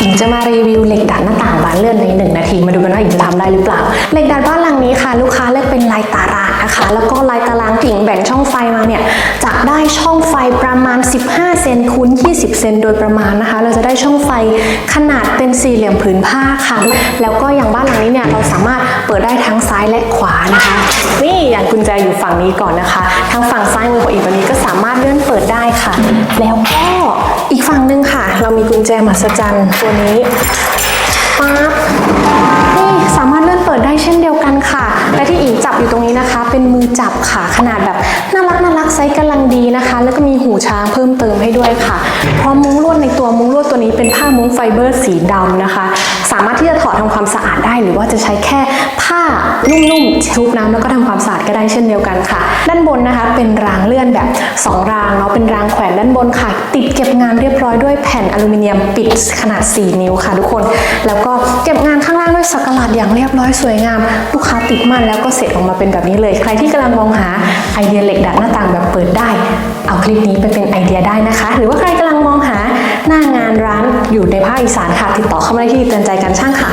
หญิงจะมารีวิวเหล็กดัดหน้าต่างบานเลื่อนในหนึ่งนาที มาดูกันว่าหญิงจะทำได้หรือเปล่า เหล็กดัดบ้านหลังนี้ค่ะ ลูกค้าเลือกเป็นลายตารางนะคะ แล้วก็ลายตารางที่หญิงแบ่งช่องไฟมาเนี่ยจะได้ช่องไฟประมาณ 15 เซนคูณ20 เซนโดยประมาณนะคะ เราจะได้ช่องไฟขนาดเป็นสี่เหลี่ยมผืนผ้าค่ะ แล้วก็อย่างบ้านหลังนี้เนี่ยเราสามารถเปิดได้ทั้งซ้ายและขวานะคะ นี่อย่างกุญแจอยู่ฝั่งนี้ก่อนนะคะ ทางฝั่งซ้ายมือของอีกตัวนี้ก็สามารถเลื่อนเปิดได้ค่ะ แล้วก็ อีกฝั่งหนึ่งค่ะ เรามีกุญแจมหัศจรรย์ตัวนี้ปั๊บนี่สามารถเลื่อนเปิดได้เช่นเดียวกันค่ะ และที่อิงจับอยู่ตรงนี้นะคะ เป็นมือจับค่ะขนาดแบบน่ารักน่ารักไซส์กำลังดีนะคะ แล้วก็มีหูช้างเพิ่มเติมให้ด้วยค่ะ พร้อมมุ้งลวดในตัวมุ้งลวดตัวนี้เป็นผ้ามุ้งไฟเบอร์สีดำนะคะ สามารถที่จะถอดทำความสะอาดได้หรือว่าจะใช้แค่ ผ้านุ่มๆชุบน้ำแล้วก็ทำความสะอาดก็ได้เช่นเดียวกันค่ะ ด้านบนนะคะเป็นรางเลื่อนแบบ 2 รางเนาะเป็นรางแขวนด้านบนค่ะ ติดเก็บงานเรียบร้อยด้วยแผ่นอลูมิเนียมปิดขนาด 4 นิ้วค่ะทุกคน แล้วก็เก็บงานข้างล่างด้วยสักหลาดอย่างเรียบร้อยสวยงาม ลูกค้าติดมั่นแล้วก็เสร็จออกมาเป็นแบบนี้เลย ใครที่กำลังมองหาไอเดียเหล็กดัดหน้าต่างแบบเปิดได้ เอาคลิปนี้ไปเป็นไอเดียได้นะคะ หรือว่าใครกำลังมองหาหน้างานร้านอยู่ในภาคอีสานค่ะ ติดต่อเข้ามาได้ที่เตือนใจการช่างค่ะ